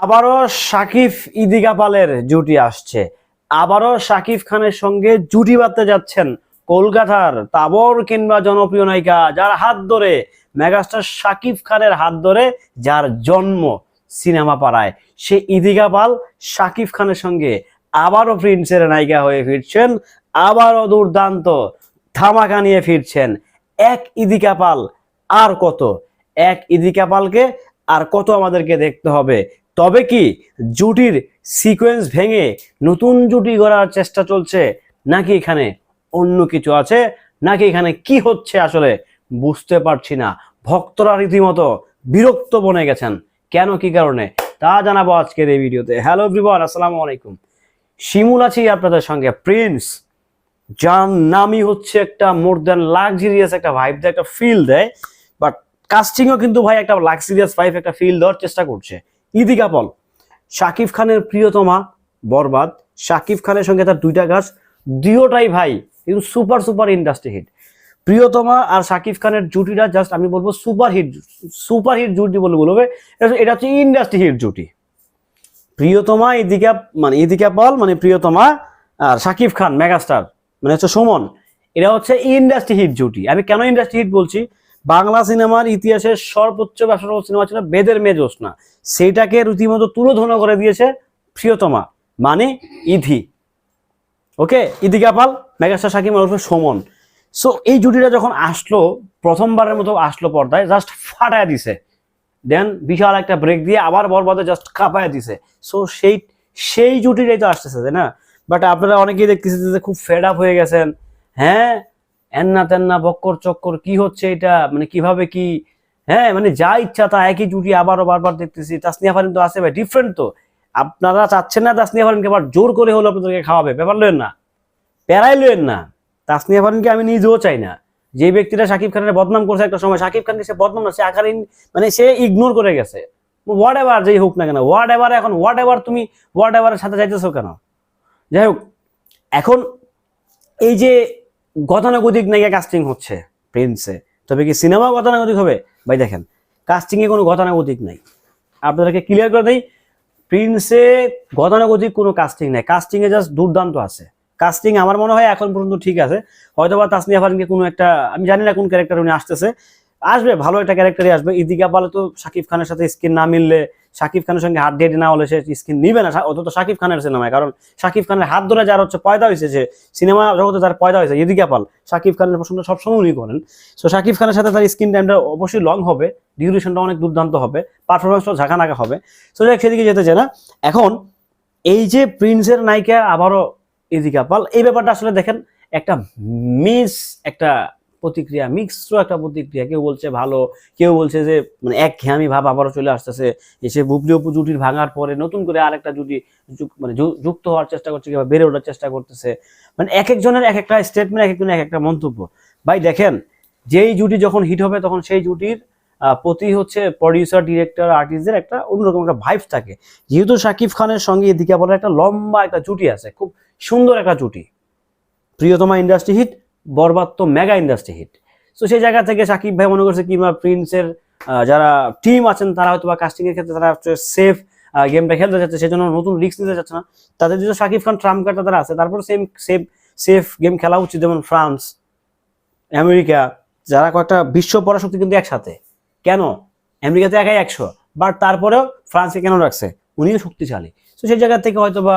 আবারও সাকিব ইদিকা পালের জুটি আসছে। আবারও সাকিব খানের সঙ্গে জুটি বাঁধতে যাচ্ছেন কলকাতার তাবর কিংবা জনপ্রিয় নায়িকা, যার হাত ধরে, মেগাস্টার সাকিব খানের হাত ধরে যার জন্ম সিনেমা পাড়ায়। সে ইদিকা পাল সাকিব খানের সঙ্গে আবারও প্রিন্সের নায়িকা হয়ে ফিরছেন, আবারও দুর্দান্ত ধামাকা নিয়ে ফিরছেন। এক ইদিকা পাল আর কত? এক ইদিকা পালকে আর কত আমাদেরকে দেখতে হবে? তবে কি জুটির সিকোয়েন্স ভেঙে নতুন জুটি গড়ার চেষ্টা চলছে? নাকি এখানে অন্য কিছু আছে? নাকি এখানে কি হচ্ছে আসলে? বুঝতে পারছি না। ভক্তরা রীতিমতো বিরক্ত বনে গেছেন। কেন, কি কারণে? তা জানাব আজকের এই ভিডিওতে। হ্যালো এভরিওয়ান আসসালামু আলাইকুম। শিমুল আছি আপনাদের সঙ্গে। প্রিন্স যার নামই হচ্ছে একটা মোর দ্যান লাক্সারিয়াস একটা ভাইব দেয়, একটা ফিল দেয় বাট কাস্টিংও কিন্তু ভাই একটা লাক্সারিয়াস ভাইব একটা ফিল দেওয়ার চেষ্টা করছে। ইদিকা পল শাকিব খানের প্রিয়তমা বরবাদ। শাকিব খানের সঙ্গে তার দুইটা গাছ। দুয়োটাই ভাই, কিন্তু সুপার সুপার ইন্ডাস্ট্রি হিট প্রিয়তমা আর শাকিব খানের জুটিটা জাস্ট আমি বলব সুপার হিট সুপার হিট জুটি বলে বলবে। এটা- হচ্ছে ইন্ডাস্ট্রি হিট জুটি। প্রিয়তমা ইদিকা মানে ইদিকা পল মানে প্রিয়তমা আর শাকিব খান মেগাস্টার মানে হচ্ছে সুমন। এটা হচ্ছে ইন্ডাস্ট্রি হিট জুটি। আমি কেন ইন্ডাস্ট্রি হিট বলছি? বাংলা সিনেমার ইতিহাসের সর্বোচ্চ ব্যবসা সিনেমা ছিল বেদের মেয়ে জোসনা সেইটাকে রীতিমতো তুলোধনা করে দিয়েছে প্রিয়তমা মানে ইধি। ওকে ইদিকা পাল মেগাস্টার শাকিব ওরফে সুমন। সো এই জুটিটা যখন আসলো, প্রথমবারের মতো আসলো পর্দায় জাস্ট ফাটায় দিছে। দেন বিশাল একটা ব্রেক দিয়ে আবার বরবাদে জাস্ট কাঁপায় দিছে। সো সেই সেই জুটিটাই তো আসতেছে, তাই না? বাট আপনারা অনেকেই দেখতেছেন যে খুব ফেড আপ হয়ে গেছেন। হ্যাঁ? এন্না তেন্না, বক্কর চক্কর, কি হচ্ছে এটা? মানে কীভাবে কি? হ্যাঁ মানে যা ইচ্ছা তা একই জুটি আবারও বারবার দেখতেছি। তাসনিয়া ফারিন তো আছে ভাই ডিফারেন্ট তো। আপনারা চাচ্ছেন না তাসনিয়া ফারিনকে আবার জোর করে হলো আপনাদেরকে খাওয়াবে? ব্যাপার লয়েন না। প্যারাই লয়েন না। তাসনিয়া ফারিনকে আমি নিজেও চাই না। যে ব্যক্তিটা শাকিব খানের বদনাম করছে একটা সময়, শাকিব খানকে সে বদনাম না, সে আকারে মানে সে ইগনোর করে গেছে। হোয়াট এভার যেই হোক না কেন হোয়াট এভার এখন হোয়াট এভার তুমি হোয়াট এভারের সাথে যাইতেছো কেন? যাই হোক, এখন এই যে গতানুগতিক নায়িকা কাস্টিং হচ্ছে প্রিন্সে তবে কি সিনেমা গতানুগতিক হবে? ভাই দেখেন কাস্টিংয়ে কোনো গতানুগতিক নাই। আপনাদেরকে ক্লিয়ার করে দেই প্রিন্সে গতানুগতিক কোনো কাস্টিং নাই। কাস্টিংয়ে জাস্ট দুর্দান্ত আছে। কাস্টিং আমার মনে হয় এখন পর্যন্ত ঠিক আছে। হয়তো বা তাসনিয়া ফারিনকে কোনো একটা, আমি জানি না কোন ক্যারেক্টার উনি আসতেছে। আসবে, ভালো একটা ক্যারেক্টারই আসবে। ইদিকা পালে তো শাকিব খানের সাথে স্কিন না মিললে শাকিব খানের সঙ্গে হাত ডেটে না হলে সে স্কিন নিবে না। অত তো শাকিব খানের সিনেমায়। কারণ শাকিব খানের হাত ধরে যার হচ্ছে পয়দা হয়েছে যে সিনেমা জগতে যার পয়দা হয়েছে ইদিকা পাল শাকিব খানের পছন্দ সবসময় উনি করেন। সো শাকিব খানের সাথে তার স্ক্রিন টাইমটা অবশ্যই লং হবে ডিউরেশনটা অনেক দুর্দান্ত হবে পারফরমেন্সটা ঝাঁকানাকা হবে। সো যাই সেদিকে যেতে চায় না। এখন, এই যে প্রিন্সের নায়িকা আবারও ইদিকা পাল এই ব্যাপারটা আসলে দেখেন, একটা মিস একটা প্রতিক্রিয়া মিক্সড একটা প্রতিক্রিয়া। কেউ বলছে ভালো, কেউ বলছে যে মানে এক ঘেয়ামি ভাব আবারও চলে আসতেছে, এসে বুবলি অপু জুটির ভাঙার পরে নতুন করে আরেকটা জুটি মানে যুক্ত হওয়ার চেষ্টা করছে, কিংবা বেড়ে ওঠার চেষ্টা করতেছে। মানে এক একজনের এক একটা স্টেটমেন্ট এক একজনের এক একটা মন্তব্য। ভাই, দেখেন, যেই জুটি যখন হিট হবে, তখন সেই জুটির প্রতি হচ্ছে প্রডিউসার ডিরেক্টর আর্টিস্টদের একটা অন্যরকম একটা ভাইব থাকে। যেহেতু শাকিব খানের সঙ্গে এদিকে বলার একটা লম্বা একটা জুটি আছে, খুব সুন্দর একটা জুটি। প্রিয়তমা ইন্ডাস্ট্রি হিট বরবাদ তো মেগা ইন্ডাস্ট্রি হিট তো সেই জায়গা থেকে সাকিব ভাই মনে করছে কিংবা প্রিন্সের যারা টিম আছেন, তারা হয়তো বা কাস্টিং এর ক্ষেত্রে তারা সেফ গেমটা খেলতে যাচ্ছে সেজন্য নতুন রিস্ক নিতে যাচ্ছে না। তাদের যদি সাকিব খান, ট্রাম্প কার্ড তারা আছে। তারপর সেম সেফ সেফ গেম খেলা উচিত, যেমন ফ্রান্স, আমেরিকা, যারা কয়েকটা বিশ্ব পরাশক্তি কিন্তু একসাথে। কেন? আমেরিকাতে একাই একশো। বাট তারপরেও ফ্রান্সকে কেন রাখছে? উনিও শক্তিশালী। তো সেই জায়গা থেকে হয়তো বা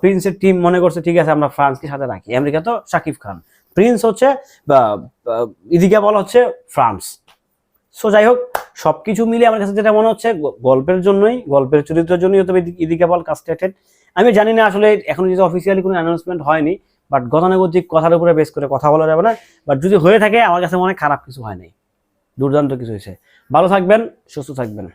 প্রিন্সের টিম মনে করছে, ঠিক আছে, আমরা ফ্রান্সকে সাথে রাখি। আমেরিকা তো শাকিব খান। প্রিন্স হচ্ছে ইদিকা বল হচ্ছে ফ্রান্স সো যাই হোক, সবকিছু মিলে আমার কাছে যেটা মনে হচ্ছে গল্পের জন্যই, গল্পের চরিত্রের জন্যই হয়তো ইদি- ইদিকা বল কাস্টেটেড আমি জানি না আসলে এখন যদি অফিসিয়ালি কোনো অ্যানাউন্সমেন্ট হয়নি বাট গতানুগতিক কথার উপরে বেস করে কথা বলা যাবে না। বাট যদি হয়ে থাকে, আমার কাছে মনে খারাপ কিছু হয় নাই। দুর্দান্ত কিছু হয়েছে। ভালো থাকবেন, সুস্থ থাকবেন।